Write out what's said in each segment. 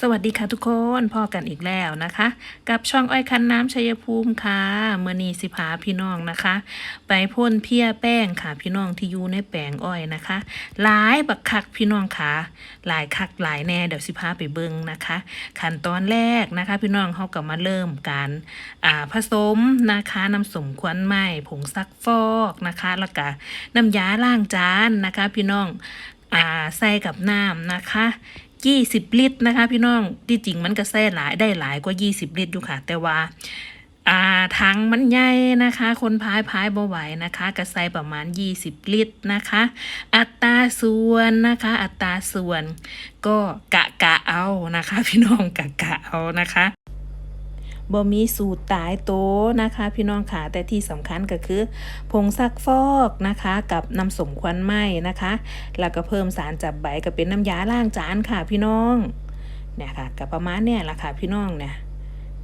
สวัสดีค่ะทุกคนพ่อกันอีกแล้วนะคะ กับช่องอ้อยคันน้ำชัยภูมิค่ะเมื่อนี้สิพาพี่น้องนะคะ ไปพ่นเพี้ยแป้งค่ะพี่น้องที่อยู่ในแปลงอ้อยนะคะหลายบักคักพี่น้องค่ะหลายคักหลายแน่เดี๋ยวสิพาไปเบิ่งนะคะ ขั้นตอนแรกนะคะ พี่น้องเขาก็มาเริ่มการอ่าผสมนะคะน้ำสมควันไหมผงซักฟอกนะคะ แล้วก็น้ำยาล้างจานนะคะ พี่น้องอ่าใส่กับน้ำนะคะ ยี่สิบลิตรนะคะ พี่น้องที่จริงมันก็แส่หลายได้หลายกว่ายี่สิบลิตรอยู่ค่ะ แต่ว่าอ่าถังมันใหญ่นะคะ คนพายพายบ่ไหวนะคะกระไซประมาณ 20 ลิตรนะคะ อัตราส่วนนะคะ อัตราส่วนก็กะกะเอานะคะ พี่น้องกะกะเอานะคะ บ่มีสูตรตายโตนะคะ พี่น้องค่ะแต่ที่สำคัญก็คือ ผงซักฟอกนะคะ กับน้ำสมควันไหม้นะคะ แล้วก็เพิ่มสารจับใบก็เป็นน้ำยาล้างจานค่ะพี่น้องเนี่ยค่ะกับประมาณเนี่ยละค่ะพี่น้องเนี่ย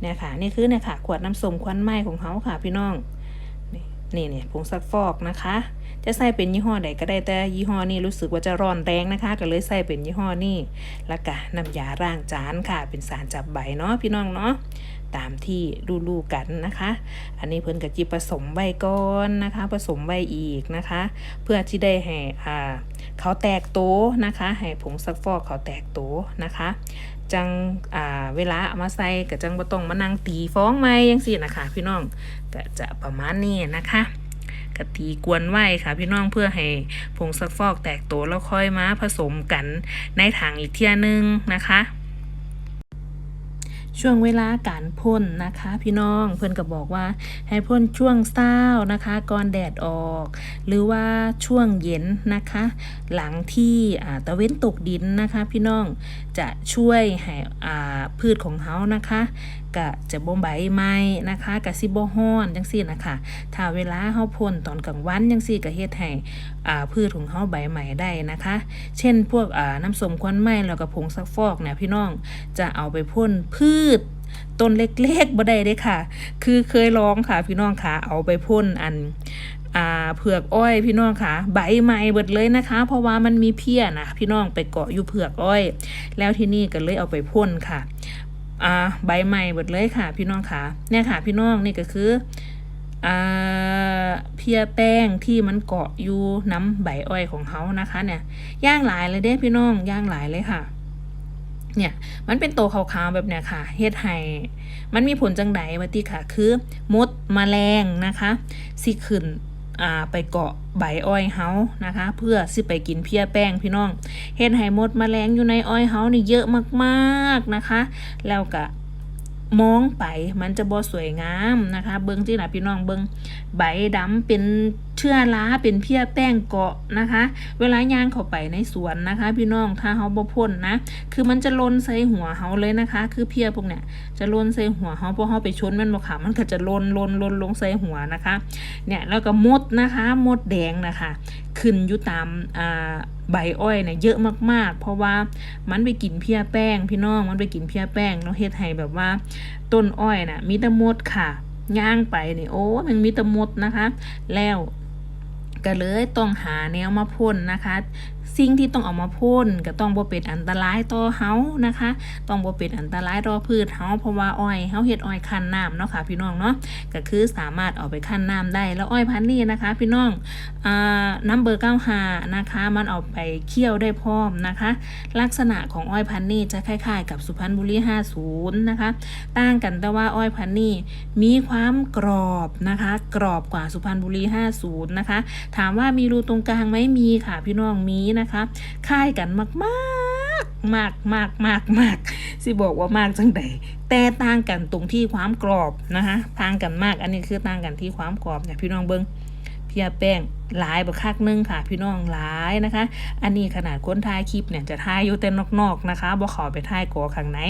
เนี่ยค่ะนี่คือเนี่ยค่ะขวดน้ำส้มควันไหม้ของเขาค่ะพี่น้องนี่นี่เนี่ยผงซักฟอกนะคะ จะใส่เป็นยี่ห้อใดก็ได้แต่ยี่ห้อนี้รู้สึกว่าจะร้อนแรงนะคะ ก็เลยใส่เป็นยี่ห้อนี้แล้วก็น้ำยาล้างจานค่ะ เป็นสารจับใบเนาะพี่น้องเนาะ ตามที่รู้ๆกันนะคะ อันนี้เพิ่นกับจีผสมใบก้อนนะคะ ผสมใบอีกนะคะ เพื่อที่ได้ให้อ่าเขาแตกโตนะคะ ให้ผงซักฟอกเขาแตกโตนะคะจังอ่าเวลาเอามาใส่ก็จังบ่ต้องมานั่งตีฟ้องไม่ยังสินะคะ พี่น้องก็จะประมาณนี้นะคะกะตีกวนไว้ค่ะ พี่น้องเพื่อให้ผงซักฟอกแตกโตแล้วค่อยมาผสมกันในถังอีกเที่ยนึงนะคะ ช่วงเวลาการพ่นนะคะ พี่น้องเพื่อนก็บอกว่า ให้พ่นช่วงเช้านะคะก่อนแดดออก หรือว่าช่วงเย็นนะคะ หลังที่อ่าตะเว้นตกดินนะคะ พี่น้องจะช่วยให้อ่าพืชของเขานะคะก็จะบ่ใบไหม้นะคะกะสิบ่ฮ้อนจังซี่นะคะถ้าเวลาเฮาพ่นตอนกลางวันจังซี่ก็เฮ็ดให้อ่าพืชของเฮาใบใหม่ได้นะคะ เช่นพวกอ่าน้ำส้มควันไหม้แล้วก็ผงซักฟอกเนี่ยพี่น้องจะเอาไปพ่นพืชต้นเล็กๆบ่ได้เด้ค่ะ คือเคยลองค่ะพี่น้องค่ะเอาไปพ่นอันอ่าเผือกอ้อยพี่น้องค่ะ ใบใหม่เบิดเลยนะคะ เพราะว่ามันมีเพี้ยนะพี่น้องไปเกาะอยู่เผือกอ้อย แล้วที่นี่ก็เลยเอาไปพ่นค่ะอ่าใบใหม่เบิดเลยค่ะ พี่น้องค่ะเนี่ยค่ะ พี่น้องนี่ก็คืออ่าเพียแป้งที่มันเกาะอยู่น้ำใบอ้อยของเขานะคะ เนี่ยย่างหลายเลยเด้พี่น้องย่างหลายเลยค่ะเนี่ยมันเป็นโตวขาวๆแบบเนี้ยค่ะเฮ็ดให้มันมีผลจังไดวะติค่ะ คือมดแมลงนะคะสิขึ้น อ่าไปเกาะใบอ้อยเฮานะคะ เพื่อสิไปกินเพี้ยแป้งพี่น้องเห็ดไห้มดแมลงอยู่ในอ้อยเฮานี่เยอะมากๆนะคะ แล้วก็ มองไปมันจะบ่สวยงามนะคะ เบิ่งที่ล่ะพี่น้องเบิ่งใบดำเป็นเชื้อราเป็นเพี้ยแป้งเกาะนะคะ เวลาย่างเข้าไปในสวนนะคะ พี่น้องถ้าเฮาบ่พ่นนะ คือมันจะลนใส่หัวเฮาเลยนะคะ คือเพี้ยพวกเนี้ยจะลนใส่หัวเฮาเพราะเฮาไปชนมันบ่ค่ะมันก็จะลนลนลนลงใส่หัวนะคะ เนี่ยแล้วก็มดนะคะ มดแดงนะคะ ขึ้นอยู่ตามอ่าใบอ้อยเนี่ยเยอะมากๆ เพราะว่ามันไปกินเพี้ยแป้ง พี่น้องมันไปกินเพี้ยแป้งแล้วเฮ็ดให้แบบว่า ต้นอ้อยน่ะมีแต่มดค่ะย่างไปนี่โอ้มันมีแต่มดนะคะ แล้วก็เลยต้องหาแนวมาพ่นนะคะ สิ่งที่ต้องเอามาพ่นก็ต้องบ่เป็นอันตรายต่อเฮานะคะ ต้องบ่เป็นอันตรายต่อพืชเฮาเพราะว่าอ้อยเฮาเฮ็ดอ้อยคั้นน้ำเนาะค่ะพี่น้องเนาะก็คือสามารถเอาไปคั้นน้ำได้แล้วอ้อยพันธุ์นี้นะคะ พี่น้องอ่าน้ำเบอร์95นะคะ มันเอาไปเคี่ยวได้พร้อมนะคะ ลักษณะของอ้อยพันธุ์นี้จะคล้ายๆ กับสุพรรณบุรี50นะคะ ต่างกันแต่ว่าอ้อยพันธุ์นี้มีความกรอบนะคะ กรอบกว่าสุพรรณบุรี50นะคะ ถามว่ามีรูตรงกลางไหมมีค่ะพี่น้องมีนะคะคล้ายกันมากมากมากมากมากมากสิบอกว่ามากจังใดแต่ต่างกันตรงที่ความกรอบนะคะต่างกันมากอันนี้คือต่างกันที่ความกรอบเนี่ยพี่น้องเบิ้งเพียแป้งหลายบักคักหนึงค่ะ พี่น้องหลายนะคะ อันนี้ขนาดคนถ่ายคลิปเนี่ยจะถ่ายอยู่แต่นอกๆนะคะบ่ขอไปถ่ายกอข้างใน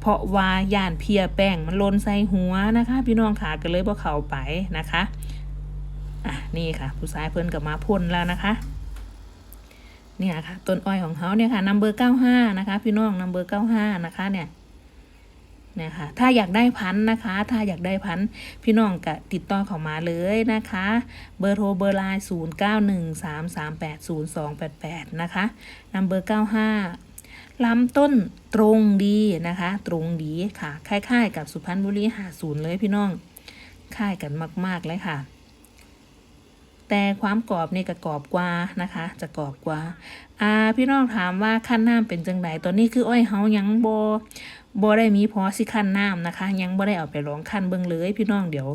เพราะว่าย่านเพียแป้งมันลนใส่หัวนะคะ พี่น้องค่ะก็เลยบ่เข้าไปนะคะอะนี่ค่ะ ผู้ชายเพิ่นกับมาพ่นแล้วนะคะ เนี่ยค่ะต้นอ้อยของเขาเนี่ยค่ะนัมเบอร์เก้าห้านะคะ พี่น้องนัมเบอร์เก้าห้านะคะ เนี่ยเนี่ยค่ะถ้าอยากได้พันธุ์นะคะ ถ้าอยากได้พันธุ์พี่น้องก็ติดต่อเข้ามาเลยนะคะ เบอร์โทรเบอร์ไลน์ศูนย์เก้าหนึ่งสามสามแปดศูนย์สองแปดแปดนะคะนัมเบอร์เก้าห้าลำต้นตรงดีนะคะ ตรงดีค่ะคล้ายๆ กับสุพรรณบุรี50เลยพี่น้องคล้ายกันมาก ๆ เลยค่ะ แต่ความกรอบนี่ก็กรอบกว่านะคะ จะกรอบกว่าอ่าพี่น้องถามว่าขั้นน้ำเป็นจังไดตอนนี้คืออ้อยเฮายังบบ่ได้มีพอสิขั้นน้ำนะคะ ยังบ่ได้เอาไปลองขั้นเบิ่งเลยพี่น้องเดี๋ยว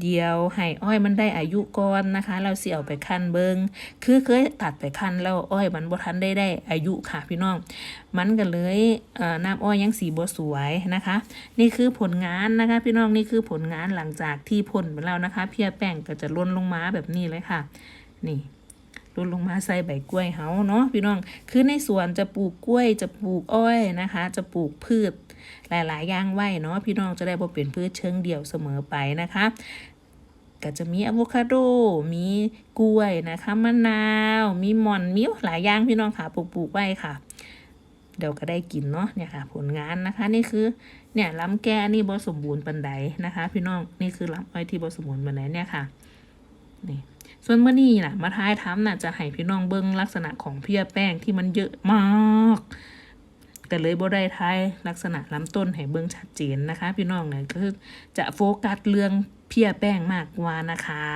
เดี๋ยวให้อ้อยมันได้อายุก่อนนะคะ เราสิเอาไปขั้นเบิ่งคือเคยตัดไปขั้นแล้วอ้อยมันบ่ทันได้ได้อายุค่ะพี่น้อง มันก็เลยเอ่อน้ำอ้อยยังสีบ่สวยนะคะ นี่คือผลงานนะคะ พี่น้องนี่คือผลงานหลังจากที่พ่นไปแล้วนะคะ เพียแป้งก็จะล่นลงมาแบบนี้เลยค่ะ นี่ ลดลงมาใส่ใบกล้วยเฮาเนาะพี่น้องคือในสวนจะปลูกกล้วยจะปลูกอ้อยนะคะ จะปลูกพืชหลาย ๆ อย่างไว้เนาะพี่น้องจะได้บ่เป็นพืชเชิงเดี่ยวเสมอไปนะคะก็จะมีอะโวคาโด มีกล้วยนะคะมะนาว มีม่อนมีหลายอย่างพี่น้องค่ะปลูกปลูกไว้ค่ะ เดี๋ยวก็ได้กินเนาะเนี่ยค่ะ ผลงานนะคะนี่คือเนี่ยลำแก่นี่บ่สมบูรณ์ปันใดนะคะ พี่น้องนี่คือลำอ้อยที่บ่สมบูรณ์ปันใดเนี่ยค่ะนี่ ส่วนเมื่อนี้น่ะมาท้ายทำน่ะจะให้พี่น้องเบิ้งลักษณะของเพียแป้งที่มันเยอะมากแต่เลยบ่ได้ท้ายลักษณะลำต้นให้เบิ้งชัดเจนนะคะ พี่น้องเนี่ยก็คือจะโฟกัสเรื่องเพียแป้งมากกว่านะคะ